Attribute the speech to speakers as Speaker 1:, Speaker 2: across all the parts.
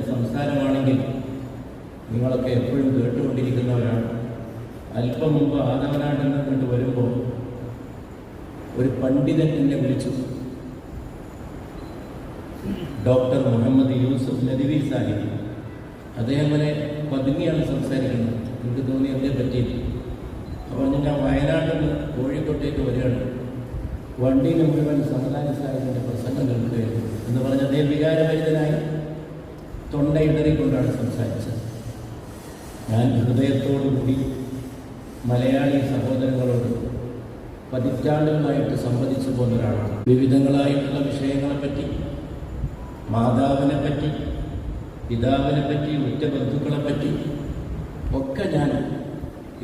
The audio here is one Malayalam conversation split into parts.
Speaker 1: എന്റെ സംസാരമാണെങ്കിൽ നിങ്ങളൊക്കെ എപ്പോഴും കേട്ടുകൊണ്ടിരിക്കുന്നവരാണ്. അല്പം മുമ്പ് ആദവനാട്ടിൽ നിന്നിട്ട് വരുമ്പോൾ ഒരു പണ്ഡിതൻ എന്നെ വിളിച്ചു. ഡോക്ടർ മുഹമ്മദ് യൂസഫ് നദിവി സാഹിബ്. അദ്ദേഹം അങ്ങനെ പതുങ്ങിയാണ് സംസാരിക്കുന്നത്. എനിക്ക് തോന്നി അതേ പറ്റി അപ്പോൾ ഞാൻ വയനാട്ടിൽ നിന്ന് കോഴിക്കോട്ടേക്ക് വരികയാണ്. വണ്ടിയിൽ മുഴുവൻ സമതാനി സാഹിബിന്റെ പ്രസംഗം കേൾക്കുകയായിരുന്നു എന്ന് പറഞ്ഞ അദ്ദേഹം വികാരഭരിതനായി. തൊണ്ടയിടറിക്കൊണ്ടാണ് സംസാരിച്ചത്. ഞാൻ ഹൃദയത്തോടുകൂടി മലയാളി സഹോദരങ്ങളോട് പതിറ്റാണ്ടുകളായിട്ട് സംവദിച്ചു പോകുന്ന ഒരാളാണ് വിവിധങ്ങളായിട്ടുള്ള വിഷയങ്ങളെപ്പറ്റി മാതാവിനെ പറ്റി പിതാവിനെ പറ്റി ഉറ്റ ബന്ധുക്കളെ പറ്റി ഒക്കെ ഞാൻ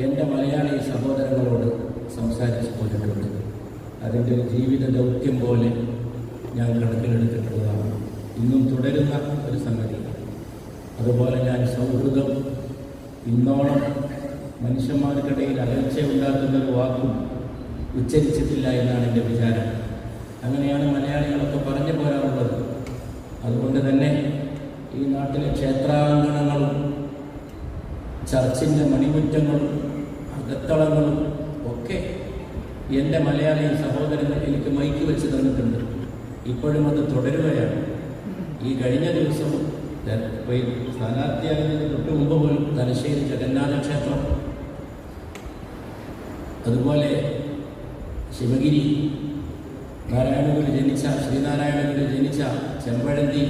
Speaker 1: എന്റെ മലയാളി സഹോദരങ്ങളോട് സംസാരിച്ചു പോയിട്ടുണ്ട്. അതിന്റെ ഒരു ജീവിത ദൗത്യം പോലെ ഞാൻ കണക്കിലെടുത്തിട്ടുള്ളതാണ്. ഇന്നും തുടരുന്ന ഒരു സംഗതി. അതുപോലെ ഞാൻ സൗഹൃദം ഇന്നോളം മനുഷ്യന്മാർക്കിടയിൽ അകൽച്ച ഉണ്ടാക്കുന്ന ഒരു വാക്കും ഉച്ചരിച്ചിട്ടില്ല എന്നാണ് എന്റെ വിചാരം. അങ്ങനെയാണ് മലയാളികളൊക്കെ പറഞ്ഞു പോരാറുള്ളത്. അതുകൊണ്ട് തന്നെ ഈ നാട്ടിലെ ക്ഷേത്രാങ്കണങ്ങളും ചർച്ചിന്റെ മണിമുറ്റങ്ങളും അകത്തളങ്ങളും ഒക്കെ എന്റെ മലയാളി സഹോദരങ്ങൾ എനിക്ക് മൈക്ക് വെച്ച് തന്നിട്ടുണ്ട്. ഇപ്പോഴും അത് തുടരുകയാണ്. ഈ കഴിഞ്ഞ ദിവസം ഇപ്പോൾ ഈ സ്ഥാനാർത്ഥിയാകുന്നതിന് തൊട്ട് മുമ്പ് പോലും തലശ്ശേരി ജഗന്നാഥ ക്ഷേത്രം അതുപോലെ ശിവഗിരി നാരായണഗുരു ജനിച്ച ശ്രീനാരായണഗുരു ജനിച്ച ചെമ്പഴന്തി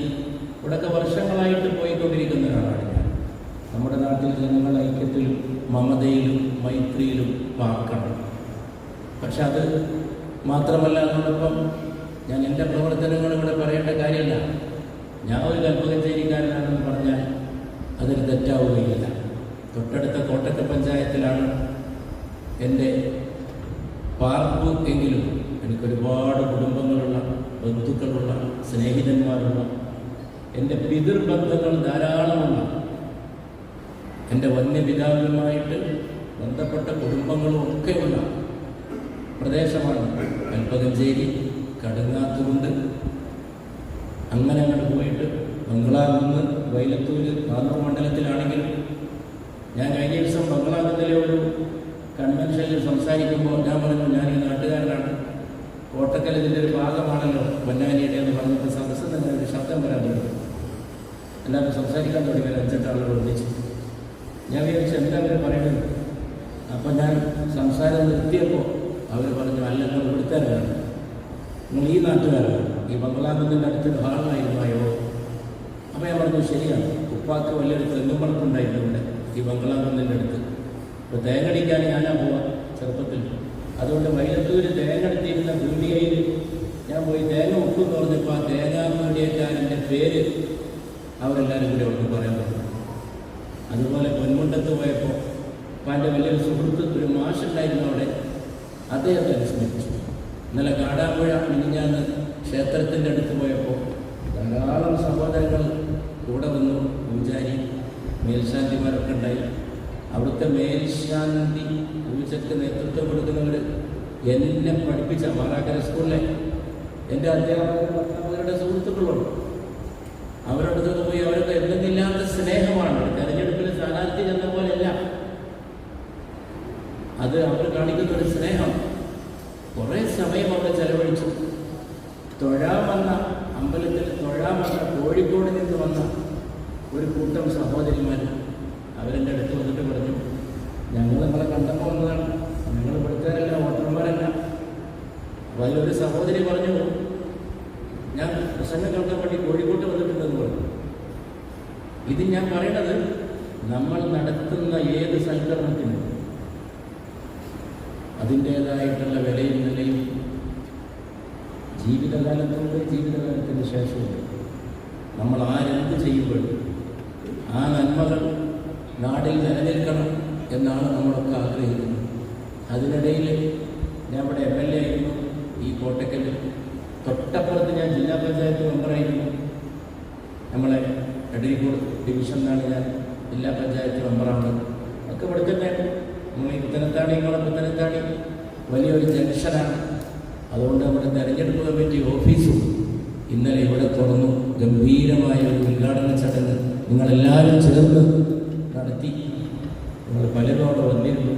Speaker 1: ഇവിടൊക്കെ വർഷങ്ങളായിട്ട് പോയിക്കൊണ്ടിരിക്കുന്ന ഒരാളാണ് ഞാൻ. നമ്മുടെ നാട്ടിൽ ജനങ്ങൾ ഐക്യത്തിലും മമതയിലും മൈത്രിയിലും പാർക്കണം. പക്ഷെ അത് മാത്രമല്ല അതോടൊപ്പം ഞാൻ എന്റെ പ്രവർത്തനങ്ങൾ ഇവിടെ പറയേണ്ട കാര്യമില്ല. ഞാൻ ഒരു കൽപ്പകച്ചേരിക്കാരനാണെന്ന് പറഞ്ഞാൽ അതൊരു തെറ്റാവുകയില്ല. തൊട്ടടുത്ത കോട്ടക്ക പഞ്ചായത്തിലാണ് എന്റെ പാർപ്പ് എങ്കിലും എനിക്കൊരുപാട് കുടുംബങ്ങളുള്ള ബന്ധുക്കളുള്ള സ്നേഹിതന്മാരുള്ള എന്റെ പിതൃബന്ധങ്ങൾ ധാരാളമുള്ള എന്റെ വന്യപിതാവുമായിട്ട് ബന്ധപ്പെട്ട കുടുംബങ്ങളും ഒക്കെയുള്ള പ്രദേശമാണ് കൽപ്പകഞ്ചേരി കടുങ്ങാത്തുകൊണ്ട് അങ്ങനെ അങ്ങോട്ട് പോയിട്ട് ബംഗ്ലാവിൽ നിന്ന് വൈലത്തൂര് കാന്തൂർ മണ്ഡലത്തിലാണെങ്കിൽ ഞാൻ കഴിഞ്ഞ ദിവസം ബംഗ്ലാവിലെ ഒരു കൺവെൻഷനിൽ സംസാരിക്കുമ്പോൾ ഞാൻ പറഞ്ഞു ഞാൻ ഈ നാട്ടുകാരനാണ്. കോട്ടക്കൽ ഇതിന്റെ ഒരു ഭാഗമാണല്ലോ പൊന്നാനിയുടെ എന്ന് പറഞ്ഞിട്ട് സദസ്സിൽ തന്നെ ഒരു ശബ്ദം വരാൻ തുടങ്ങി. എല്ലാവരും സംസാരിക്കാൻ തുടങ്ങി അഞ്ചെട്ട് ആളുകൾ ഒന്നിച്ച് ഞാൻ വിചാരിച്ചു എല്ലാവരും പറയുന്നത്? അപ്പം ഞാൻ സംസാരം നിർത്തിയപ്പോൾ അവർ പറഞ്ഞു അല്ല നിങ്ങൾ നിങ്ങൾ ഈ നാട്ടുകാരാണ്. ഈ ബംഗ്ലാബിന്റെ അടുത്തൊരു ഹാളായിരുന്നു അയോ അപ്പോൾ ഞാൻ പറഞ്ഞു ശരിയാണ്. ഉപ്പാക്ക് വലിയൊരു തെങ്ങും ഇവിടെ ഈ ബംഗ്ലാബിന്റെ അടുത്ത്. അപ്പോൾ തേങ്ങടിക്കാൻ ഞാനാ പോവാ ചെറുപ്പത്തിൽ. അതുകൊണ്ട് വൈലത്തൂര് തേങ്ങടുത്തിരുന്ന പീടികയിൽ ഞാൻ പോയി തേങ്ങ ഉപ്പ് പറഞ്ഞപ്പോൾ ആ തേങ്ങാ പീടിയക്കാരന്റെ പേര് അവരെല്ലാവരും കൂടി ഒന്ന് പറയാൻ പറഞ്ഞു അതുപോലെ പൊന്മുണ്ടത്ത് പോയപ്പോൾ അപ്പം എന്റെ വലിയൊരു സുഹൃത്ത് ഒരു മാഷുണ്ടായിരുന്നു അവിടെ. അദ്ദേഹത്തെ അനുസ്മരിച്ചു ഇന്നലെ കാടാമ്പുഴ മിനിഞ്ഞാന്ന് ക്ഷേത്രത്തിന്റെ അടുത്ത് പോയപ്പോൾ ധാരാളം സഹോദരങ്ങൾ കൂടെ വന്നു പൂജാരി മേൽശാന്തിമാരൊക്കെ ഉണ്ടായി. അവിടുത്തെ മേൽശാന്തി പൂജയ്ക്ക് നേതൃത്വം കൊടുക്കുന്നവർ എന്നെ പഠിപ്പിച്ച മാറാക്കര സ്കൂളിലെ എന്റെ അധ്യാപകരും അധ്യാപകരുടെ സുഹൃത്തുക്കളുണ്ട് അടുത്ത് പോയി അവർക്ക് എന്തെന്നില്ലാത്ത സ്നേഹമാണ്. തെരഞ്ഞെടുപ്പിൽ സ്ഥാനാർത്ഥി ചെന്ന പോലെയല്ല. അത് അവർ കാണിക്കുന്ന ഒരു സ്നേഹം. കുറേ സമയം അവിടെ ചെലവഴിച്ചു. തൊഴാൻ കോഴിക്കോട് നിന്ന് വന്ന ഒരു കൂട്ടം സഹോദരിമാർ അവരെന്റെ അടുത്ത് വന്നിട്ട് പറഞ്ഞു ഞങ്ങൾ നിങ്ങളെ കണ്ടപ്പോൾ വന്നതാണ്. ഞങ്ങൾ ഇവിടുത്തേരല്ല വോട്ടർമാരല്ല. അതിലൊരു സഹോദരി പറഞ്ഞു ഞാൻ പ്രസംഗം കേൾക്കാൻ വേണ്ടി കോഴിക്കോട്ട് വന്നിട്ടുണ്ടെന്ന് പറഞ്ഞു. ഇത് ഞാൻ പറയണത് നമ്മൾ നടത്തുന്ന ഏത് സൽക്കരണത്തിനും അതിന്റേതായിട്ടുള്ള വിലയും നിലയും ജീവിതകാലത്തുണ്ട് ജീവിതകാലത്തിന് ശേഷമുണ്ട് നമ്മൾ ആരെന്ത് ചെയ്യുമ്പോഴും ആ നന്മകൾ നാടിൽ നിലനിൽക്കണം എന്നാണ് നമ്മളൊക്കെ ആഗ്രഹിക്കുന്നത്. അതിനിടയിൽ ഞാൻ ഇവിടെ എം എൽ എ ആയിരുന്നു. ഈ കോട്ടയ്ക്കൽ തൊട്ടപ്പുറത്ത് ഞാൻ ജില്ലാ പഞ്ചായത്ത് മെമ്പറായിരുന്നു നമ്മളെ എടീപൂർ ഡിവിഷൻ എന്നാണ് ഞാൻ ജില്ലാ പഞ്ചായത്ത് മെമ്പറാണ് ഒക്കെ ഇവിടെ തന്നെ നമ്മൾ ഈ പുത്തനത്താണി നിങ്ങളെ പുത്തനത്താണി വലിയൊരു ജംഗ്ഷനാണ്. അതുകൊണ്ട് നമ്മുടെ തെരഞ്ഞെടുപ്പ് കമ്മിറ്റി ഓഫീസും ഇന്നലെ ഇവിടെ തുറന്നു. ഗംഭീരമായ ഒരു ഉദ്ഘാടന ചടങ്ങ് നിങ്ങളെല്ലാവരും ചേർന്ന് നടത്തി. നിങ്ങൾ പലരും അവിടെ വന്നിരുന്നു.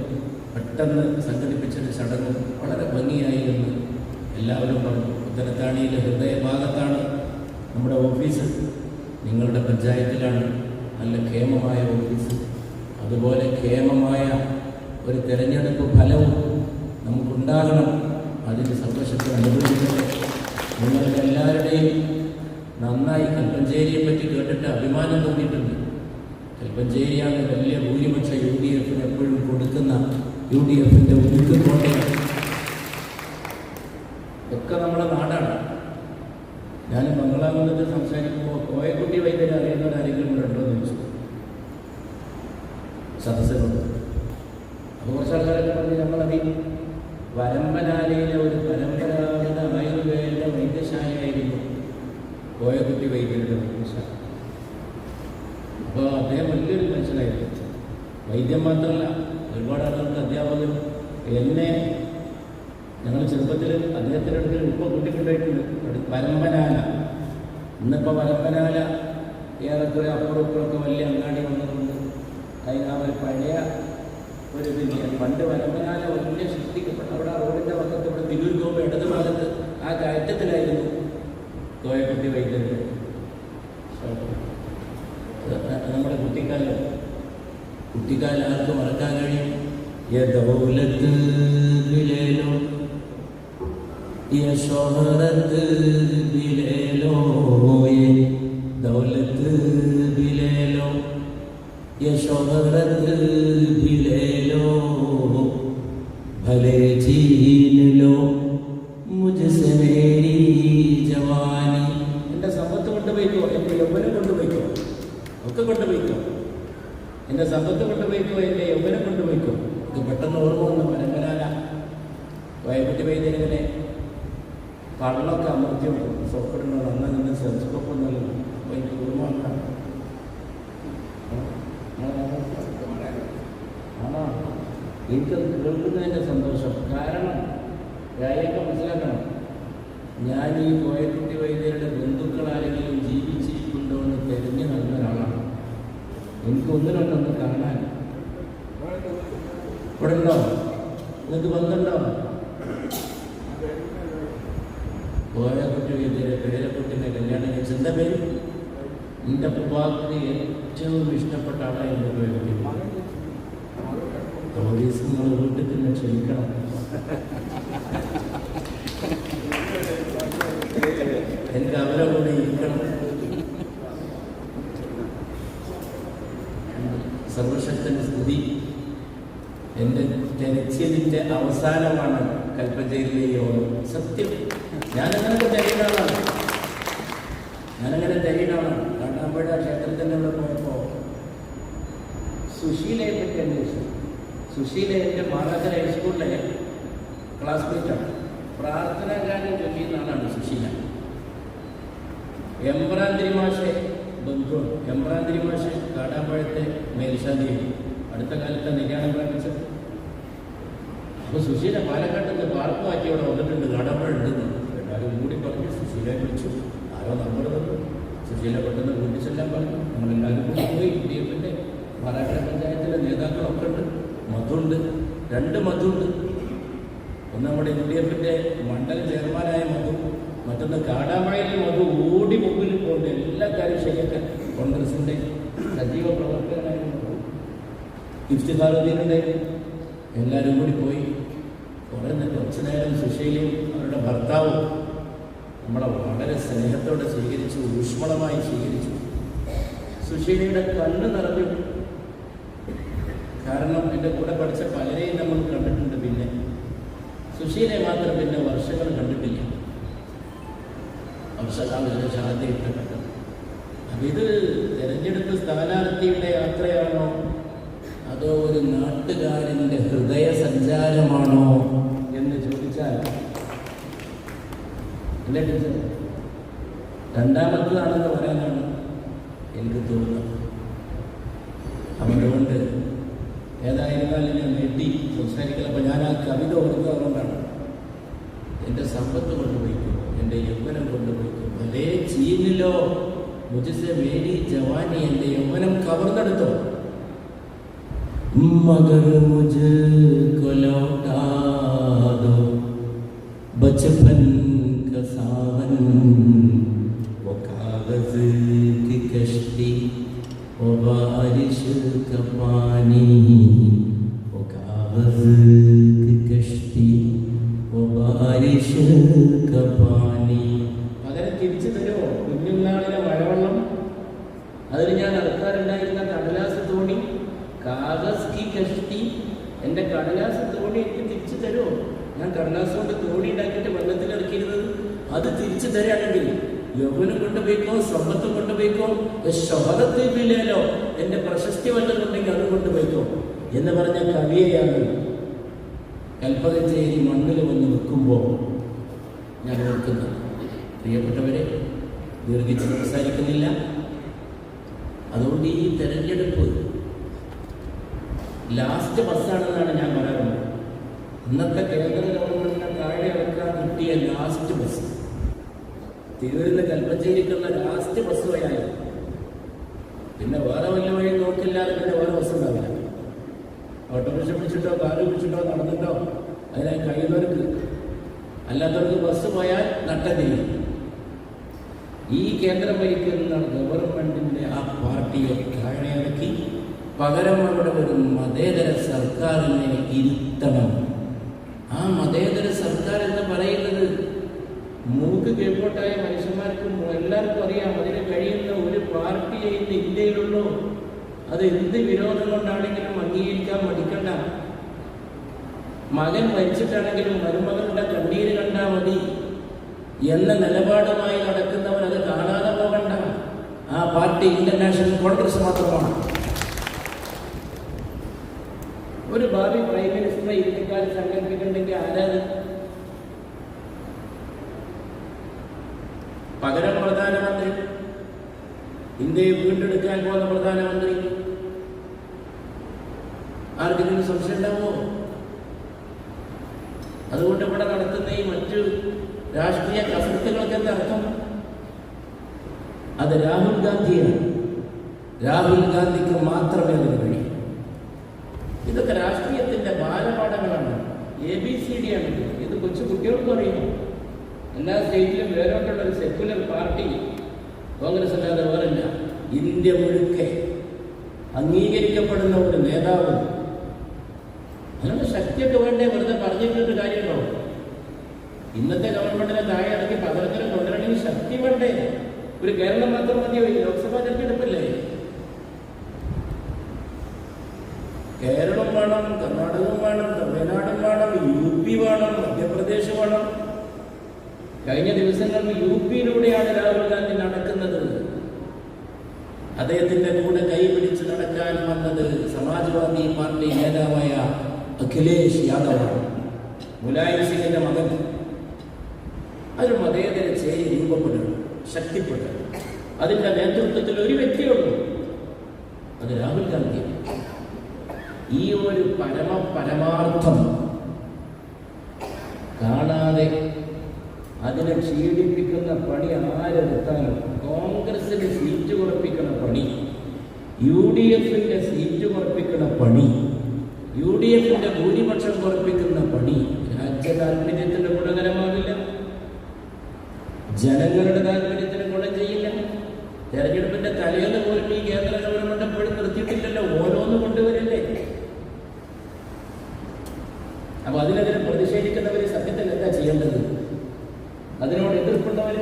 Speaker 1: പെട്ടെന്ന് സംഘടിപ്പിച്ചൊരു ചടങ്ങ് വളരെ ഭംഗിയായിരുന്നു. എല്ലാവരും പറഞ്ഞു ഉത്തരത്താണിയിലെ ഹൃദയഭാഗത്താണ് നമ്മുടെ ഓഫീസ്. നിങ്ങളുടെ പഞ്ചായത്തിലാണ് നല്ല ക്ഷേമമായ ഓഫീസ്. അതുപോലെ ക്ഷേമമായ ഒരു തിരഞ്ഞെടുപ്പ് ഫലവും നമുക്കുണ്ടാകണം. അതിന്റെ സന്തോഷത്തെ അനുഭവിക്കട്ടെ. നിങ്ങൾക്ക് എല്ലാവരുടെയും നന്നായി കൽപ്പഞ്ചേരിയെ പറ്റി കേട്ടിട്ട് അഭിമാനം തോന്നിയിട്ടുണ്ട്. കൽപ്പഞ്ചേരിയാണ് വലിയ ഭൂരിപക്ഷ യു ഡി എഫിന് എപ്പോഴും കൊടുക്കുന്ന യു ഡി എഫിന്റെ ഉരുക്ക് കോട്ടയാണ് ഒക്കെ നമ്മുടെ നാടാണ് ഞാൻ ബംഗ്ലാദേശത്ത് സംസാരിക്കുമ്പോൾ കോയക്കുട്ടി വൈദ്യരെ അറിയുന്നവർ ആരെങ്കിലും ഇവിടെ ഉണ്ടോ എന്ന് ചോദിച്ചു സദസ്സിലുണ്ട് അപ്പോൾ കുറച്ച് ആൾക്കാരൊക്കെ പറഞ്ഞ് നമ്മളറിയും വരമ്പനാലയിലെ ഒരു പരമ്പരാഗത ആയുർവേദ വൈദ്യശാലയായിരുന്നു കോയക്കുട്ടി വൈദ്യരുടെ വൈദ്യശാല അപ്പോൾ അദ്ദേഹം വലിയൊരു മനുഷ്യനായിരുന്നു വൈദ്യം മാത്രമല്ല ഒരുപാട് ആളുകൾക്ക് അധ്യാപകർ എന്നെ ഞങ്ങൾ ചെറുപ്പത്തിൽ അദ്ദേഹത്തിന്റെ അടുത്ത് ഇപ്പോൾ കൂട്ടിക്കൊണ്ടായിട്ടുണ്ട് അടുത്ത് വരമ്പനാല ഇന്നിപ്പോൾ വരമ്പനാല ഏറെക്കുറെ അപ്പുറം ഇപ്പുറമൊക്കെ വലിയ അങ്ങാടി വന്നതുകൊണ്ട് അതിന് ആ ഒരു പഴയ ഒരു ഇതില്ല പതിനാല് ഒന്നിനെ സൃഷ്ടിക്കപ്പെട്ട അവിടെ റോഡിന്റെ വക്കത്ത് ഇവിടെ തിരൂർ ഗോപ ഇടത് ഭാഗത്ത് ആ കയറ്റത്തിലായിരുന്നു കോയക്കുട്ടി വൈദ്യുതി നമ്മുടെ കുട്ടിക്കാലം. കുട്ടിക്കാലം ആർക്ക് മറക്കാൻ കഴിയും. യദൗലത്ത് ബിലേലോ യശോഹറത്ത് ബിലേലോ ദൗലത്ത് ബിലേലോ യശോഹറത്ത് ബിലേലോ भले छीन लो मुझसे मेरी जवानी എൻ്റെ സമ്പത്ത് കൊണ്ടുപോയിക്കോ എൻ്റെ യൗവനം കൊണ്ടുപോയിക്കോ ഒക്കെ കൊണ്ടുപോയിക്കോ എൻ്റെ സമ്പത്ത് കൊണ്ടുപോയിക്കോ എൻ്റെ യൗവനം കൊണ്ടുപോയിക്കോ ഇത് പെട്ടെന്ന് ഓർമ്മ വന്നു പരമ്പരാല വയപ്പറ്റി വൈദ്യനെ കള്ളൊക്കെ അമർത്തി സോപ്പിടുന്നത് അന്ന് നിന്ന് സെൽസ്കോപ്പ് ഒന്നുമല്ല അപ്പോൾ എനിക്ക് ഓർമ്മ വന്നതാണ്. എനിക്കത് കേൾക്കുന്നതിന്റെ സന്തോഷം. കാരണം കാര്യമൊക്കെ മനസ്സിലാക്കണം. ഞാൻ ഈ കോയക്കുട്ടി വൈദ്യരുടെ ബന്ധുക്കൾ ആരെങ്കിലും ജീവിച്ചിരിക്കുന്നുണ്ടോ എന്ന് തെരഞ്ഞു നടന്ന ഒരാളാണ്. എനിക്ക് ഒന്നിനൊന്നൊന്ന് കാണാൻ. ഇവിടെ ഉണ്ടോ നിങ്ങൾക്ക് ബന്ധമുണ്ടോ? കോയക്കുട്ടി വൈദ്യരെ പേരക്കുട്ടിന്റെ കല്യാണം കഴിച്ച എന്താ പേര്? എന്റെ ഉപ്പാക്ക് ഏറ്റവും ഇഷ്ടപ്പെട്ട എന്റെ കോയക്കുട്ടി പോലീസ് നിങ്ങൾ സ്തുതി സത്യം ഞാനങ്ങനെ ക്ഷേത്രത്തിന്റെ അവിടെ പോയപ്പോൾ സുശീലയെ പറ്റി അന്വേഷിച്ചു. സുശീല എന്റെ മാതാക്കര ഹൈസ്കൂളിലെ ക്ലാസ്മേറ്റാണ് പ്രാർത്ഥനാ ഗാനം ചൊല്ലിയുന്ന ആളാണ് സുശീല. എംബ്രാന്തിരി മാഷെ ബന്ധുവാണ് എംബ്രാന്തിരി മാഷെ കാടാമ്പഴത്തെ മേൽശാന്തിയാണ് അടുത്ത കാലത്ത് നിര്യാണം പ്രാപിച്ചത്. അപ്പോൾ സുശീല പാലക്കാട്ട് നിന്ന് പാർക്ക് മാറ്റി അവിടെ വന്നിട്ടുണ്ട്. കാടാമ്പഴം ഉണ്ടെന്ന്. എല്ലാവരും കൂടി പറഞ്ഞു സുശീലയെ വിളിച്ചു. ആരോ നമ്മൾ തന്നു. സുശീല പെട്ടെന്ന് കൂട്ടിച്ചെല്ലാൻ പറഞ്ഞു. നമ്മളെല്ലാവരും പോയി. ഡി എഫിന്റെ പാലക്കാട് പഞ്ചായത്തിലെ നേതാക്കളൊക്കെ ഉണ്ട്. മധുണ്ട് രണ്ട് മധുണ്ട്. ഒന്ന് നമ്മുടെ യു ഡി എഫിന്റെ മണ്ഡലം ചെയർമാനായ മധു മറ്റൊന്ന് കാടാമഴയിലെ മധു ഓടി മുമ്പിൽ പോകേണ്ട എല്ലാ കാര്യം ശരിയാക്കാൻ കോൺഗ്രസിന്റെ സജീവ പ്രവർത്തകനായിരുന്നു ഇഫ്തിഖാറുദ്ദീനുണ്ട് എല്ലാവരും കൂടി പോയി. കുറേ കുറച്ച് നേരം സുശീലയും അവരുടെ ഭർത്താവും നമ്മളെ വളരെ സ്നേഹത്തോടെ സ്വീകരിച്ചു ഊഷ്മളമായി സ്വീകരിച്ചു. സുശീലയുടെ കണ്ണ് നിറഞ്ഞു. കാരണം എന്റെ കൂടെ പഠിച്ച പലരെയും നമ്മൾ കണ്ടിട്ടുണ്ട് പിന്നെ. സുശീലെ മാത്രം പിന്നെ വർഷങ്ങൾ കണ്ടിട്ടില്ല. വർഷകാലം ശാന്തിയിട്ട് അപ്പം ഇത് തിരഞ്ഞെടുത്ത സ്ഥാനാർത്ഥിയുടെ യാത്രയാണോ? അതോ ഒരു നാട്ടുകാരന്റെ ഹൃദയ സഞ്ചാരമാണോ എന്ന് ചോദിച്ചാൽ രണ്ടാമത്തതാണെന്ന് പറയാനാണ് എനിക്ക് തോന്നുന്നത് അതുകൊണ്ട് ഏതായിരുന്നാലും ഞാൻ നീട്ടി സംസാരിക്കണം. അപ്പോൾ ഞാൻ ആ കവിത ഓർത്തത് അതുകൊണ്ടാണ് എന്റെ സമ്പത്ത് കൊണ്ടുപോയിക്കും എന്റെ യൗവനം കൊണ്ടുപോയിക്കും. അതേ ചീനിലോ മുജസ് മേരി ജവാനി എന്റെ യൗവനം കവർന്നെടുത്തോ. മകർ മുജ് കൊലോട്ടാതോ ബച്ചപ്പൻ കസാവൻ കഷ്ടി ഒ ബാരിഷ് കപ്പാ എന്റെ എന്റെ പ്രശസ്തി വല്ലതുണ്ടെങ്കിൽ അത് കൊണ്ടുപോയിക്കോ. എന്ന് പറഞ്ഞ കവിയെയാണ് കൽപ്പകച്ചേരി മണ്ണിൽ വന്ന് നിൽക്കുമ്പോൾ ഞാൻ ഓർക്കുന്നത്. പ്രിയപ്പെട്ടവരെ ദീർഘിച്ച് സംസാരിക്കുന്നില്ല. അതുകൊണ്ട് ഈ തെരഞ്ഞെടുപ്പ് ലാസ്റ്റ് ബസ്സാണെന്നാണ് ഞാൻ പറയുന്നത് ഇന്നത്തെ കേന്ദ്ര ഗവൺമെന്റിനെ താഴെ ഇറക്കാൻ കിട്ടിയ ലാസ്റ്റ് ബസ് തിരുവനന്തപുരം കൽപ്പച്ചേരിക്കുള്ള ലാസ്റ്റ് ബസ് പിന്നെ വേറെ വല്ല വഴി നോക്കില്ലാതെ പിന്നെ വേറെ ബസ് ഉണ്ടാവില്ല. ഓട്ടോറിക്ഷ പിടിച്ചിട്ടോ കാറ് പിടിച്ചിട്ടോ നടന്നിട്ടോ അതിനെ കഴിയുന്നവർക്ക് അല്ലാത്തവർക്ക് ബസ് പോയാൽ നട്ടതില്ല ഈ കേന്ദ്രം ഭരിക്കുന്ന ഗവൺമെന്റിന്റെ ആ പാർട്ടിയെ താഴെയിറക്കി പകരം അവിടെ ഒരു മതേതര സർക്കാരിനെ ഇരുത്തണം. ആ മതേതര സർക്കാർ എന്ന് പറയുന്നത് മൂക്ക് കീഴ്പോട്ടായ മനുഷ്യന്മാർക്കും എല്ലാവർക്കും അറിയാം. അതിന് കഴിയുന്ന ഒരു പാർട്ടിയെ ഇന്ന് ഇന്ത്യയിലുള്ളൂ. അത് എന്ത് വിരോധം കൊണ്ടാണെങ്കിലും അംഗീകരിക്കാൻ മടിക്കണ്ട. മകൻ മരിച്ചിട്ടാണെങ്കിലും മരുമകളുടെ കണ്ണീര് കണ്ടാൽ മതി. എന്ന നിലപാടുമായി നടക്കുന്നവൻ അത് കാണാതെ പോകണ്ട. ആ പാർട്ടി ഇന്റർനാഷണൽ കോൺഗ്രസ് മാത്രമാണ്. ഒരു ഭാവി പ്രൈം മിനിസ്റ്ററെ ഇന്ത്യക്കാർ സങ്കല്പിക്കുന്നുണ്ടെങ്കിൽ ആരാത് പകരം പ്രധാനമന്ത്രി. ഇന്ത്യയെ വീണ്ടെടുക്കാൻ പോകുന്ന പ്രധാനമന്ത്രി. ആർക്കെങ്കിലും സംശയം അതുകൊണ്ട് ഇവിടെ നടത്തുന്ന ഈ മറ്റ് രാഷ്ട്രീയ കസരത്തുകൾക്ക് എന്താ അർത്ഥം? അത് രാഹുൽ ഗാന്ധിയാണ്. രാഹുൽ ഗാന്ധിക്ക് മാത്രമേ അതിന് കഴിയൂ. ഇതൊക്കെ രാഷ്ട്രീയത്തിന്റെ ബാലപാഠങ്ങളാണ്. എ ബി സി ഡി ആണ് ഇത്. കൊച്ചു കുട്ടികൾക്കും അറിയുന്നു എല്ലാ സ്റ്റേറ്റിലും വേരോട്ടുള്ള ഒരു സെക്യുലർ പാർട്ടി കോൺഗ്രസ് അല്ലാതെ വേറില്ല ഇന്ത്യ മുഴുക്കെ അംഗീകരിക്കപ്പെടുന്ന ഒരു നേതാവ്. അതിനുള്ള ശക്തിയൊക്കെ വേണ്ടേ? വെറുതെ പറഞ്ഞിട്ടൊരു കാര്യമുണ്ടോ ഇന്നത്തെ ഗവൺമെന്റിനെ താഴെ ഇറക്കി പകരത്തിന് കൊണ്ടുവരണമെങ്കിൽ ശക്തി വേണ്ടേ? ഒരു കേരളം മാത്രം മതിയോ? ലോക്സഭാ തെരഞ്ഞെടുപ്പല്ലേ? കേരളം വേണം കർണാടകം വേണം തമിഴ്നാടും വേണം യു പി വേണം മധ്യപ്രദേശ് വേണം. കഴിഞ്ഞ ദിവസങ്ങളിൽ യു പിയിലൂടെയാണ് രാഹുൽ ഗാന്ധി നടക്കുന്നത്. അദ്ദേഹത്തിന്റെ കൂടെ കൈപിടിച്ച് നടക്കാൻ വന്നത് സമാജ്വാദി പാർട്ടി നേതാവായ അഖിലേഷ് യാദവാണ്. മുലായം സിംഗിന്റെ മകൻ. അതിന് മതേതര ചേരി രൂപപ്പെടുന്നു ശക്തിപ്പെടുന്നു. അതിന്റെ നേതൃത്വത്തിൽ ഒരു വ്യക്തിയുള്ളൂ അത് രാഹുൽ ഗാന്ധി ഈ ഒരു പരമ പരമാർത്ഥം കാണാതെ ക്ഷീണിപ്പിക്കുന്ന പണി ആരെടുത്താലും കോൺഗ്രസിന് സീറ്റ് കുറപ്പിക്കുന്ന പണി യു ഡി എഫിന്റെ സീറ്റ് കുറപ്പിക്കുന്ന പണി യു ഡി എഫിന്റെ ഭൂരിപക്ഷം കുറപ്പിക്കുന്ന പണി രാജ്യ താല്പര്യത്തിന് ഗുണകരമാവില്ല ജനങ്ങളുടെ താല്പര്യത്തിന് ഗുണം ചെയ്യില്ല. തെരഞ്ഞെടുപ്പിന്റെ തലേന്ന് പോലും ഈ കേന്ദ്ര ഗവൺമെന്റ് എപ്പോഴും നിർത്തിയിട്ടില്ലല്ലോ ഓരോന്ന് കൊണ്ടുവരില്ലേ? അപ്പൊ അതിനെതിരെ പ്രതിഷേധിക്കുന്നവര് സത്യത്തിൽ എന്താ ചെയ്യേണ്ടത് അതിനോട് എതിർപ്പുള്ളവർ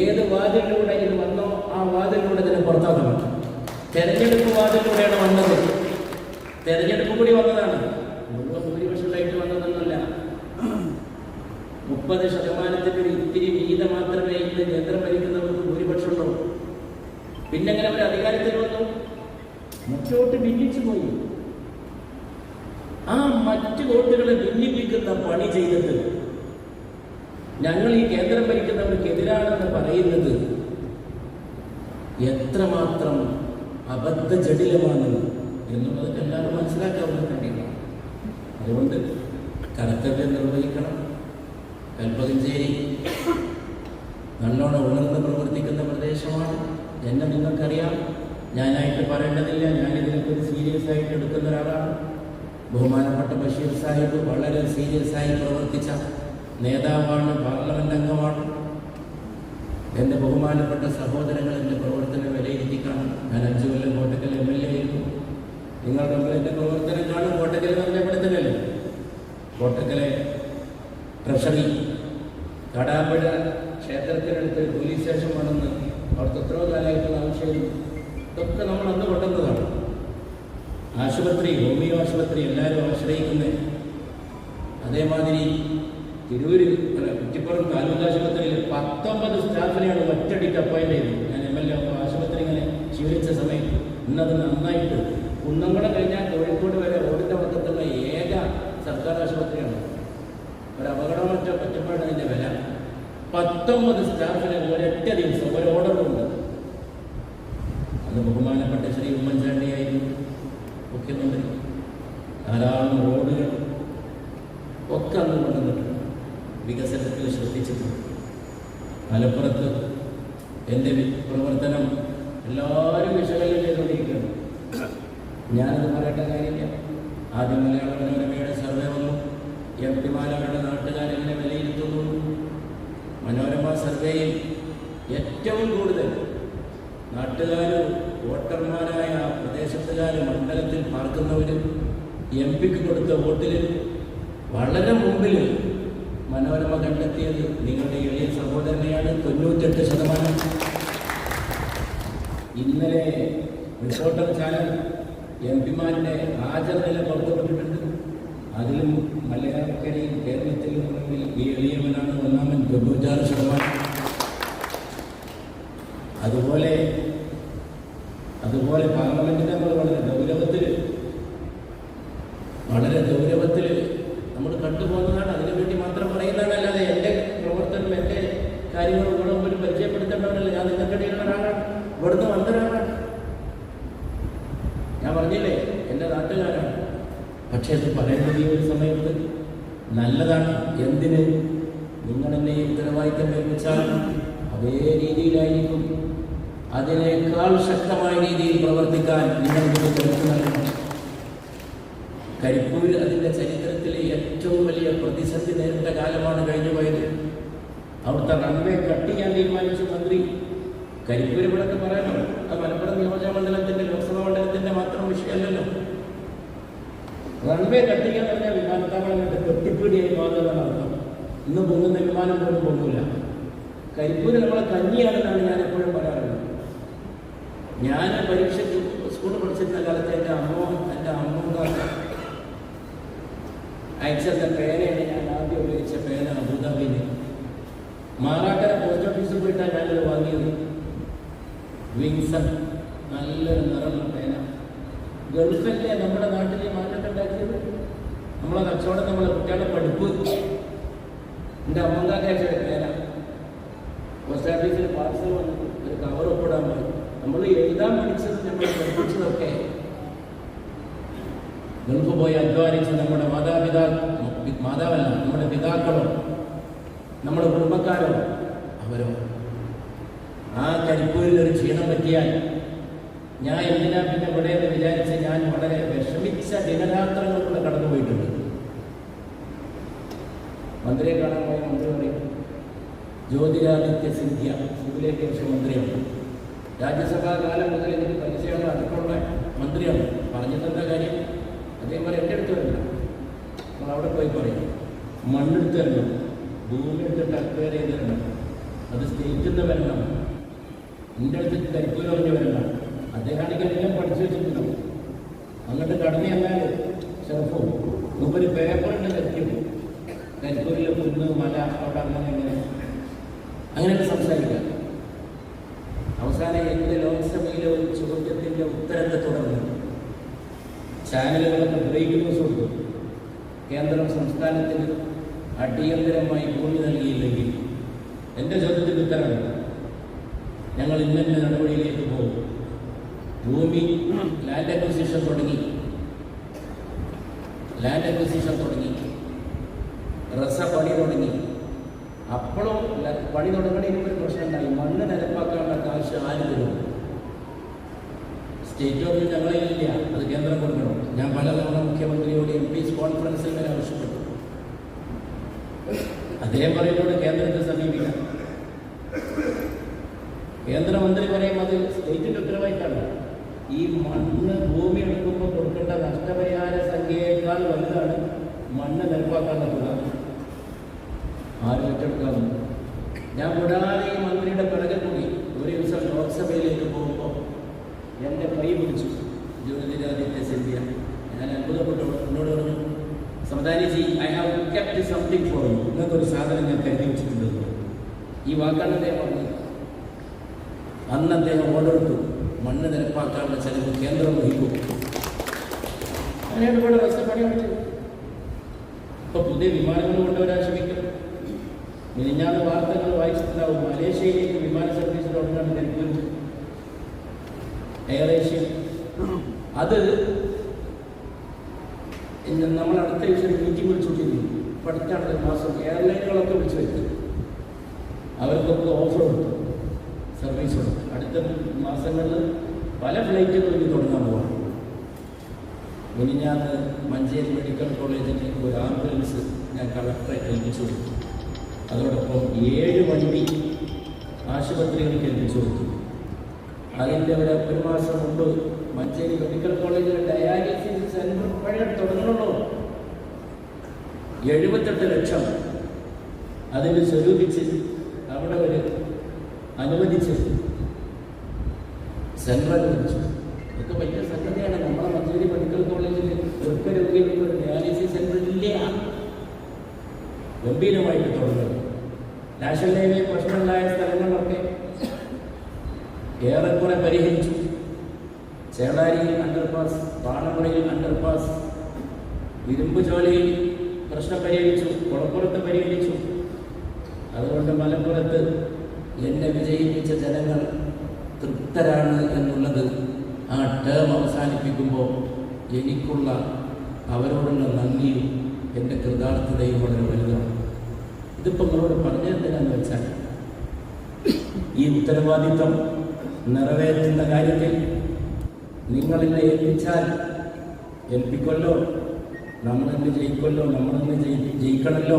Speaker 1: ഏത് വാതിലിലൂടെ ഇത് വന്നോ ആ വാതിലിലൂടെ ഇതിനെ പുറത്താക്കണം തെരഞ്ഞെടുപ്പ് വാതിലൂടെയാണ് വന്നത് തെരഞ്ഞെടുപ്പ് കൂടി വന്നതാണ്. മുഴുവൻ ഭൂരിപക്ഷമായിട്ട് വന്നതൊന്നുമല്ല. മുപ്പത് ശതമാനത്തിന്റെ ഒരു ഇത്തിരി വീതം മാത്രമേ ഇന്ന് കേന്ദ്രം ഭരിക്കുന്നവർക്ക് ഭൂരിപക്ഷമുള്ളൂ. പിന്നെങ്ങനെ അവർ അധികാരത്തിൽ വന്നു? മറ്റോട്ട് ഭിന്നിച്ചു പോയി. ആ മറ്റു വോട്ടുകളെ ഭിന്നിപ്പിക്കുന്ന പണി ചെയ്തത്. ഞങ്ങൾ ഈ കേന്ദ്രം ഭരിക്കുന്നവർക്കെതിരാണെന്ന് പറയുന്നത് എത്രമാത്രം അബദ്ധജടിലമാണ്. എന്നുള്ളത് എല്ലാവരും മനസ്സിലാക്കാവുന്ന കാര്യമാണ് അതുകൊണ്ട് കർത്തവ്യം നിർവഹിക്കണം. കൽപ്പകഞ്ചേരി നല്ലോണം ഉണർന്ന് പ്രവർത്തിക്കുന്ന പ്രദേശമാണ്. എന്നെ നിങ്ങൾക്കറിയാം. ഞാനായിട്ട് പറയേണ്ടതില്ല. ഞാനിതിനൊക്കെ ഒരു സീരിയസ് ആയിട്ട് എടുക്കുന്ന ഒരാളാണ്. ബഹുമാനപ്പെട്ട ബഷീർ സാഹിബ് വളരെ സീരിയസ് ആയി പ്രവർത്തിച്ച നേതാവാണ് പാർലമെന്റ് അംഗമാണ്. എന്റെ ബഹുമാനപ്പെട്ട സഹോദരങ്ങൾ എന്റെ പ്രവർത്തനം വിലയിരുത്തിക്കാണ്. ഞാൻ അഞ്ചു കൊല്ലം കോട്ടക്കൽ എം എൽ എ ആയിരുന്നു. നിങ്ങളുടെ മുമ്പിൽ എന്റെ പ്രവർത്തനം കാണും. കോട്ടക്കൽ എന്ന് പറഞ്ഞാൽ പെടുത്തലല്ലേ കോട്ടക്കലെ ട്രഷറി കടാമ്പഴ ക്ഷേത്രത്തിനടുത്ത് പോലീസ് സ്റ്റേഷൻ വന്നെന്ന് അവിടുത്തെ എത്രയോ കാലമായിട്ടുള്ള ആവശ്യം ഇതൊക്കെ നമ്മൾ അന്ന് കൊണ്ടുവന്നതാണ്. ആശുപത്രി ഹോമിയോ ആശുപത്രി എല്ലാവരും ആശ്രയിക്കുന്നത് അതേമാതിരി തിരൂര് കുറ്റിപ്പുറം താലൂക്ക് ആശുപത്രിയിൽ പത്തൊമ്പത് സ്റ്റാഫിനെയാണ് ഒറ്റടിക്ക് അപ്പോയിന്റ് ചെയ്തത്. ഞാൻ എം എൽ എ ആശുപത്രി ഇങ്ങനെ ശീലിച്ച സമയത്ത് ഇന്നത് നന്നായിട്ട് കുന്നംകുളം കഴിഞ്ഞാൽ കോഴിക്കോട് വരെ റോഡിന്റെ പക്കത്തുള്ള ഏക സർക്കാർ ആശുപത്രിയാണ്. ഒരു അപകടം മറ്റോ പറ്റുമ്പോഴാണ് അതിന്റെ വില. പത്തൊമ്പത് സ്റ്റാഫിനെ ഒരൊറ്റ ദിവസം ഒരു ഓർഡറുണ്ട് അത് ബഹുമാനപ്പെട്ട ശ്രീ ഉമ്മൻചാണ്ടിയായിരുന്നു മുഖ്യമന്ത്രി ധാരാളം റോഡുകൾ ഒക്കെ അന്ന് കൊണ്ടുവന്നിട്ടുണ്ട്. വികസനത്തിൽ ശ്രദ്ധിച്ചിട്ടുണ്ട്. മലപ്പുറത്ത് എന്റെ വി- പ്രവർത്തനം എല്ലാവരും വിശകലനം ചെയ്തുകൊണ്ടിരിക്കുകയാണ് ഞാനത് പറയേണ്ട കാര്യമില്ല ആദ്യം മലയാള മനോരമയുടെ സർവേ വന്നു എം പിമാരവരുടെ നാട്ടുകാരെങ്ങനെ വിലയിരുത്തുന്നു മനോരമ സർവേയിൽ ഏറ്റവും കൂടുതൽ നാട്ടുകാർ വോട്ടർമാരായ പ്രദേശത്തുകാർ മണ്ഡലത്തിൽ പാർക്കുന്നവർ എം പിക്ക് കൊടുത്ത വോട്ടിൽ വളരെ മുമ്പിൽ മനോരമ കണ്ടെത്തിയത് നിങ്ങളുടെ എളിയ സഹോദരനെയാണ്. തൊണ്ണൂറ്റെട്ട് ശതമാനം. ഇന്നലെ റിപ്പോർട്ടർ ചാനൽ എം പിമാരുടെ ഹാജർനില പുറത്തുവിട്ടിട്ടുണ്ട്. അതിലും മലയാളക്കരയും കേരളത്തിലും മുന്നിൽ ഈ എളിയവനാണ് ഒന്നാമൻ തൊണ്ണൂറ്റാറ് ശതമാനം. അതുപോലെ പാർലമെന്റിനെ നമ്മൾ വളരെ ഗൗരവത്തിൽ വളരെ ഗൗരവത്തിൽ നമ്മൾ കണ്ടുപോകുന്നതാണ് അതിനു വേണ്ടി മാത്രം പറയുന്നതാണ് അല്ലാതെ എന്റെ പ്രവർത്തനം എന്റെ കാര്യങ്ങളും ഇവിടെ മുമ്പിൽ പരിചയപ്പെടുത്തേണ്ടവരല്ല ഞാൻ നിങ്ങൾക്കിടയിലുള്ള ഒരാളാണ് ഇവിടുന്ന് വന്നൊരാളാണ് ഞാൻ പറഞ്ഞില്ലേ എന്റെ നാട്ടുകാരാണ് പക്ഷേ അത് പറയുന്നത് ഈ ഒരു സമയത്ത് നല്ലതാണ് എന്തിന് നിങ്ങൾ എന്നെ ഈ ഉത്തരവാദിത്തം ഏൽപ്പിച്ചാൽ അതേ രീതിയിലായിരിക്കും. അതിനേക്കാൾ ശക്തമായ രീതിയിൽ പ്രവർത്തിക്കാൻ നിങ്ങൾ എനിക്ക് നൽകണം കരിപ്പൂർ അതിന്റെ ചരിത്രത്തിലെ ഏറ്റവും വലിയ പ്രതിസന്ധി നേരിട്ട കാലമാണ് കഴിഞ്ഞു പോയത്. അവിടുത്തെ റൺവേ കട്ട് ചെയ്യാൻ തീരുമാനിച്ചു മന്ത്രി കരിപ്പൂർ ഇവിടെ പറയണം. അത് മലപ്പുറം നിയോജക മണ്ഡലത്തിന്റെ ലോക്സഭാ മണ്ഡലത്തിന്റെ മാത്രം വിഷയമല്ലല്ലോ. റൺവേ കട്ട് ചെയ്യാൻ പറഞ്ഞാൽ വിമാനത്താവളങ്ങളുടെ കെട്ടിപ്പീടിയായി മാറുന്നതാണ് അർത്ഥം. ഇന്ന് പൊങ്ങുന്ന വിമാനം പോലും പൊങ്ങൂല. കരിപ്പൂര് നമ്മളെ കഞ്ഞിയാണെന്നാണ് ഞാൻ എപ്പോഴും പറയാറുള്ളത്. ഞാൻ പരീക്ഷയ്ക്ക് സ്കൂളിൽ പഠിച്ചിരുന്ന കാലത്ത് എന്റെ അമ്മ എന്റെ അമ്മ അയച്ചത് പേനയാണ് ഞാൻ ആദ്യം ഉപയോഗിച്ച പേന അബുദാബിയിൽ. മാറാട്ടര പോസ്റ്റ് ഓഫീസിൽ പോയിട്ടാണ് ഞാനത് വാങ്ങിയത്. വിൻസൺ നല്ലൊരു നിറമുള്ള പേന. ഗൾഫല്ലേ നമ്മുടെ നാട്ടിൽ ഈ മാറ്റം ഉണ്ടാക്കിയത്? നമ്മളെ കച്ചവടം നമ്മളെ കുട്ടികളുടെ പഠിപ്പ്. എന്റെ അമ്മക്കാക്ക് അയച്ച പേന. പോസ്റ്റ് ഓഫീസിൽ പാർസൽ വന്നിട്ട് ഒരു കവർ ഒപ്പിടാൻ പോയി നമ്മൾ എഴുതാൻ പഠിച്ചത് നമ്മൾ പഠിപ്പിച്ചതൊക്കെ ഗൾഫ് പോയി അധ്വാനിച്ച് നമ്മുടെ മാതാപിതാ മാതാവല്ല നമ്മുടെ പിതാക്കളോ നമ്മുടെ കുടുംബക്കാരോ അവരോ ആ കരിപ്പൂരിൽ ഒരു ക്ഷീണം പറ്റിയാൽ ഞാൻ എന്തിനാ പിന്നെ ഇവിടെ എന്ന് വിചാരിച്ച് ഞാൻ വളരെ വിഷമിച്ച ദിനരാത്രങ്ങളിലൂടെ കടന്നുപോയിട്ടുണ്ട് മന്ത്രിയെ കാണാൻ പോയ മന്ത്രി പറയും ജ്യോതിരാദിത്യ സിന്ധ്യ സിവിലേറ്റേഷൻ മന്ത്രിയാണ്. രാജ്യസഭാ കാലം മുതൽ എനിക്ക് പരിചയമുള്ള അടുത്തുള്ള മന്ത്രിയാണ്. തന്ന കാര്യം? അതേപോലെ എന്റെ അടുത്ത് വരില്ല നമ്മൾ അവിടെ പോയി പറയും മണ്ണെടുത്ത് തരണം. ഭൂമി എടുത്തിട്ട് അക്വയർ ചെയ്ത് തരണം. അത് സ്റ്റേറ്റിൽ നിന്ന് വരണം എന്റെ അടുത്ത് കരിപ്പൂർ പറഞ്ഞ് വരണം അദ്ദേഹമാണെങ്കിൽ എല്ലാം പഠിച്ചു വെച്ചിട്ടുണ്ടാവും അങ്ങോട്ട് കടന്നു ചെന്നാൽ ഒരു പേപ്പറിന്റെ കരിക്കും കരിപ്പൂരിലെ കുന്ന് മല അവിടെ അങ്ങനെ ഇങ്ങനെ. അങ്ങനെയൊക്കെ സംസാരിക്കാം അവസാനം എന്റെ ലോക്സഭയിലെ ഒരു ചോദ്യത്തിന്റെ ഉത്തരത്തെ തുടർന്ന് ചാനലുകളൊക്കെ ബ്രേക്ക് ന്യൂസ് കൊടുത്തു. കേന്ദ്രം സംസ്ഥാനത്തിന് അടിയന്തരമായി ഭൂമി നൽകിയില്ലെങ്കിൽ എന്റെ ചോദ്യത്തിന് ഉത്തരമാണ് ഞങ്ങൾ ഇന്നത്തെ നടപടിയിലേക്ക് പോകും. ഭൂമി ലാൻഡ് അക്വസിഷൻ തുടങ്ങി. ലാൻഡ് അക്വസിഷൻ തുടങ്ങി. റസ പണി തുടങ്ങി. അപ്പോഴും പണി തുടങ്ങണമെങ്കിൽ ഒരു പ്രശ്നം ഉണ്ടായി മണ്ണ് നിരപ്പാക്കാനുള്ള കാശ് ആര് തരും? സ്റ്റേറ്റ് പറഞ്ഞു ഞങ്ങളില്ല അത് കേന്ദ്രം കൊടുക്കണം. ഞാൻ പലതവണ മുഖ്യമന്ത്രിയോട് എം പീസ് കോൺഫറൻസിൽ വരെ ആവശ്യപ്പെട്ടു അദ്ദേഹം പറയുന്നത് കേന്ദ്രത്തെ സമീപിക്കാം. കേന്ദ്രമന്ത്രി പറയും അത് സ്റ്റേറ്റിന്റെ ഉത്തരവാദിത്തമാണ് ഈ മണ്ണ് ഭൂമി എടുക്കുമ്പോൾ കൊടുക്കേണ്ട നഷ്ടപരിഹാര സംഖ്യയേക്കാൾ വലുതാണ് മണ്ണ് നിരപ്പാക്കാനുള്ള തുക ആരും ഏറ്റെടുക്കാറുണ്ട് ഞാൻ കൂടാതെ ഈ മന്ത്രിയുടെ പിറകെ പോയി ഒരു ദിവസം ലോക്സഭയിലേക്ക് പോകുമ്പോൾ എന്റെ കൈ പിടിച്ചു. ജ്യോതിരാദിത്യ സിന്ധ്യ ഞാൻ അത്ഭുതപ്പെട്ടു. എന്നോട് പറഞ്ഞു സമതാനിജി I have kept something for you ഒരു സാധനം ഞാൻ കരുതി വെച്ചിട്ടുണ്ട്. ഈ വാക്കാണ് അദ്ദേഹം പറഞ്ഞത്. അന്ന് അദ്ദേഹം ഓർഡർ മണ്ണ് നിരപ്പാക്കാനുള്ള ചെലവ് കേന്ദ്രം വഹിക്കും. അങ്ങനെയാണ് ഇവിടെ റസപ്പണിയുണ്ട് ഇപ്പൊ പുതിയ വിമാനങ്ങൾ കൊണ്ടുവരാൻ ശ്രമിക്കും. മിനിഞ്ഞാന്ന് വാർത്തകൾ വായിച്ചിട്ടുണ്ടാവും. മലേഷ്യയിലേക്ക് വിമാന സർവീസ് തുടങ്ങാൻ കരുതുന്നു എയർ ഏഷ്യ അത് നമ്മൾ അടുത്ത ദിവസം മീറ്റിംഗ് വിളിച്ചുകൊണ്ടിരുന്നു ഇപ്പം അടുത്താണ് ഒരു മാസം എയർലൈനുകളൊക്കെ വിളിച്ചു വരുത്തി. അവർക്കൊക്കെ ഓഫർ കൊടുത്തു. സർവീസ് കൊടുത്തു. അടുത്ത മാസങ്ങളിൽ പല ഫ്ലൈറ്റുകളും ഇനി തുടങ്ങാൻ പോവാണ്. മിനിഞ്ഞാന്ന് മഞ്ചേരി മെഡിക്കൽ കോളേജിന്റെ ഒരു ആംബുലൻസ് ഞാൻ കളക്ടറെ ഏൽപ്പിച്ചു കൊടുത്തു. അതോടൊപ്പം ഏഴ് വണ്ടി ആശുപത്രികൾക്ക് ഏൽപ്പിച്ചു കൊടുത്തു. അതിന്റെ ഒരു ഒരു മാസം മുമ്പ് മഞ്ചേരി മെഡിക്കൽ കോളേജിൽ ഡയാലിസിസ് സെന്റർ പഴയ തുടങ്ങണുള്ളൂ എഴുപത്തെട്ട് ലക്ഷം അതിന് സ്വരൂപിച്ച് അവിടെ ഒരു അനുവദിച്ച് സെന്റർ അനുവദിച്ചു ഇതൊക്കെ വലിയ സംഗതിയാണ്. നമ്മളെ മഞ്ചേരി മെഡിക്കൽ കോളേജിൽ വൃക്ക രോഗികൾക്ക് ഒരു ഡയാലിസിസ് സെന്റർ ഇല്ല ഗംഭീരമായിട്ട് തുടങ്ങുന്നത് നാഷണൽ ഹൈവേ പ്രശ്നമുണ്ടായ സ്ഥലങ്ങളിലൊക്കെ ഏറെക്കുറെ പരിഹരിച്ചു. ചേളാരിയിൽ അണ്ടർപാസ് പാണമുറയിൽ അണ്ടർപാസ് ഇരുമ്പ് ജോലിയിൽ പ്രശ്നം പരിഹരിച്ചു കുളപ്പുറത്ത് പരിഹരിച്ചു. അതുകൊണ്ട് മലപ്പുറത്ത് എന്നെ വിജയിപ്പിച്ച ജനങ്ങൾ തൃപ്തരാണ് എന്നുള്ളത് ആ ടേം അവസാനിപ്പിക്കുമ്പോൾ എനിക്കുള്ള അവരോടുള്ള നന്ദിയും എന്റെ കൃതാർത്ഥതയും വളരെ വലുതാണ്. ഇതിപ്പോൾ നിങ്ങളോട് പറഞ്ഞെന്തിനാന്ന് വെച്ചാൽ ഈ ഉത്തരവാദിത്വം നിറവേറ്റുന്ന കാര്യത്തിൽ നിങ്ങളെന്നെ ഏൽപ്പിച്ചാൽ ഏൽപ്പിക്കൊല്ലോ നമ്മളെന്നെ ജയിക്കൊല്ലോ നമ്മളെന്നെ ജയി ജയിക്കണമല്ലോ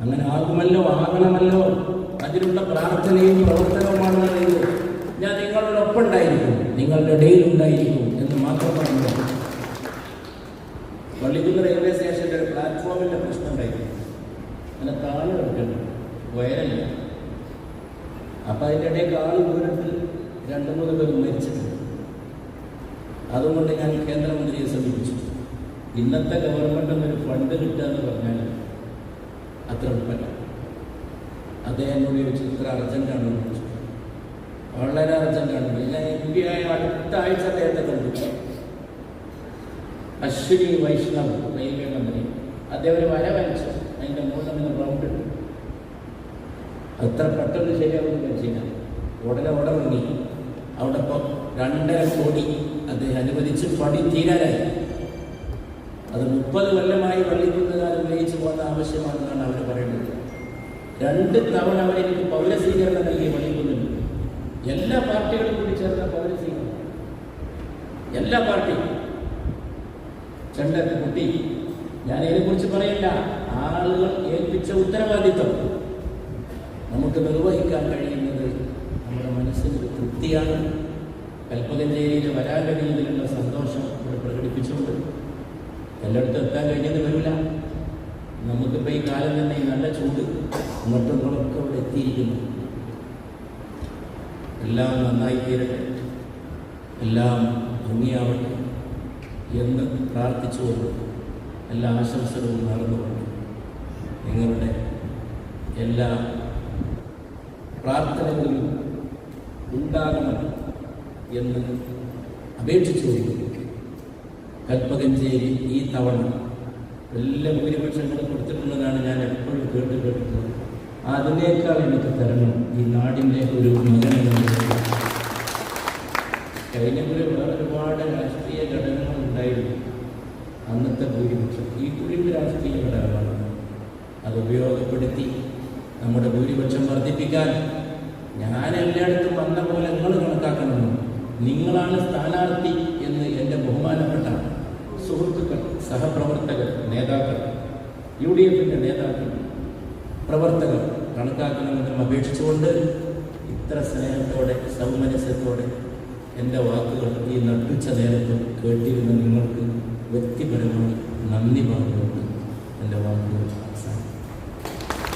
Speaker 1: അങ്ങനെ ആകുമല്ലോ ആകണമല്ലോ. അതിനുള്ള പ്രാർത്ഥനയും പ്രവർത്തനവുമാണെന്നുണ്ടെങ്കിൽ ഞാൻ നിങ്ങളുടെ ഒപ്പം ഉണ്ടായിരിക്കും നിങ്ങളുടെ ഇടയിൽ ഉണ്ടായിരിക്കും എന്ന് മാത്രം പറഞ്ഞു പള്ളിക്കുന്ന് റെയിൽവേ സ്റ്റേഷന്റെ ഒരു പ്ലാറ്റ്ഫോമിന്റെ പ്രശ്നം ഉണ്ടായിരുന്നു അങ്ങനെ കാൽ കിടക്കുന്നു വയറല്ല. അപ്പം അതിന്റെ ഇടയിൽ കാൽ ദൂരത്തിൽ രണ്ട് മൂന്ന് പേർ മരിച്ചിട്ടുണ്ട്. അതുകൊണ്ട് ഞാൻ കേന്ദ്രമന്ത്രിയെ സമീപിച്ചു. ഇന്നത്തെ ഗവൺമെന്റ് ഒരു ഫണ്ട് കിട്ടുക എന്ന് പറഞ്ഞാൽ അത്ര എളുപ്പമല്ല. അദ്ദേഹം എന്നോട് ചോദിച്ചു ഇത്ര അർജന്റാണ് എന്ന് ചോദിച്ചു. വളരെ അർജന്റാണ് ഞാൻ ആയ അടുത്ത ആഴ്ച അദ്ദേഹത്തെ കണ്ടു അശ്വിനി വൈഷ്ണവ് റെയിൽവേ മന്ത്രി അദ്ദേഹം ഒരു വര വരച്ചു. അതിന്റെ മുകളിൽ നിന്ന് റൗണ്ട് അത്ര പെട്ടെന്ന് ശരിയാവുമെന്ന് വെച്ചില്ല ഉടനെ ഉടമങ്ങി അവിടെ ഇപ്പോൾ രണ്ടര കോടി അദ്ദേഹം അനുവദിച്ച് പണി തീരാനായി. അത് മുപ്പത് കൊല്ലമായി വള്ളിക്കുന്നകാലം ഉന്നയിച്ചു പോകുന്ന ആവശ്യമാണെന്നാണ് അവർ പറയുന്നത്. രണ്ട് തവണ അവരെനിക്ക് പൗരസ്വീകരണം നൽകി വള്ളിക്കുന്നുണ്ട് എല്ലാ പാർട്ടികളും കൂടി ചേർന്ന പൗരസ്വീകരണം. എല്ലാ പാർട്ടിയും. ചെണ്ടൻ കുട്ടി. ഞാൻ ഇതിനെക്കുറിച്ച് പറയില്ല ആളുകൾ ഏൽപ്പിച്ച ഉത്തരവാദിത്വം. നമുക്ക് നിർവഹിക്കാൻ കഴിയുന്നത് നമ്മുടെ മനസ്സിന് തൃപ്തിയാണ്. കൽപ്പകഞ്ചേരിയിൽ വരാൻ കഴിയുന്നതിലുള്ള സന്തോഷം ഇവിടെ പ്രകടിപ്പിച്ചുകൊണ്ട് എല്ലായിടത്തും എത്താൻ കഴിഞ്ഞത് വരില്ല. നമുക്കിപ്പോൾ ഈ കാലം തന്നെ നല്ല ചൂട് അങ്ങോട്ടുങ്ങളൊക്കെ ഇവിടെ എത്തിയിരിക്കുന്നു. എല്ലാം നന്നായി തീരട്ടെ എല്ലാം ഭംഗിയാവട്ടെ എന്ന് പ്രാർത്ഥിച്ചുകൊണ്ട് എല്ലാ ആശംസകളും നടന്നുകൊണ്ട് നിങ്ങളുടെ എല്ലാ പ്രാർത്ഥനകളും ഉണ്ടാകണം എന്ന് അപേക്ഷിച്ചുകൊണ്ടിരിക്കുന്നു. കൽപ്പകഞ്ചേരി ഈ തവണ എല്ലാ ഭൂരിപക്ഷങ്ങളും കൊടുത്തിട്ടുള്ളതാണ് ഞാൻ എപ്പോഴും കേട്ട് കേട്ടിട്ടുള്ളത്. അതിനേക്കാൾ എനിക്ക് തരണം ഈ നാടിന്റെ ഒരു മകനെന്ന് കഴിഞ്ഞ ഒരുപാട് രാഷ്ട്രീയ ഘടകങ്ങൾ ഉണ്ടായിരുന്നു. അന്നത്തെ ഭൂരിപക്ഷം. ഈ കുറിയും രാഷ്ട്രീയ ഘടകമാണ് അത് ഉപയോഗപ്പെടുത്തി നമ്മുടെ ഭൂരിപക്ഷം വർദ്ധിപ്പിക്കാൻ ഞാൻ എല്ലായിടത്തും വന്ന പോലെ നിങ്ങൾ കണക്കാക്കണം. നിങ്ങളാണ് സ്ഥാനാർത്ഥി എന്ന് എന്റെ ബഹുമാനപ്പെട്ട സുഹൃത്തുക്കൾ സഹപ്രവർത്തകർ നേതാക്കൾ യു ഡി എഫിന്റെ നേതാക്കൾ പ്രവർത്തകർ കണക്കാക്കണമെന്നും അപേക്ഷിച്ചുകൊണ്ട് ഇത്ര സ്നേഹത്തോടെ സൗമനസ്യത്തോടെ എന്റെ വാക്കുകൾ ഈ നട്ടുച്ച നേരത്തും കേട്ടിരുന്ന നിങ്ങൾക്ക് വ്യക്തിപരമായി നന്ദി പറഞ്ഞുകൊണ്ട് എന്റെ വാക്കുകൾ അവസാനിക്കും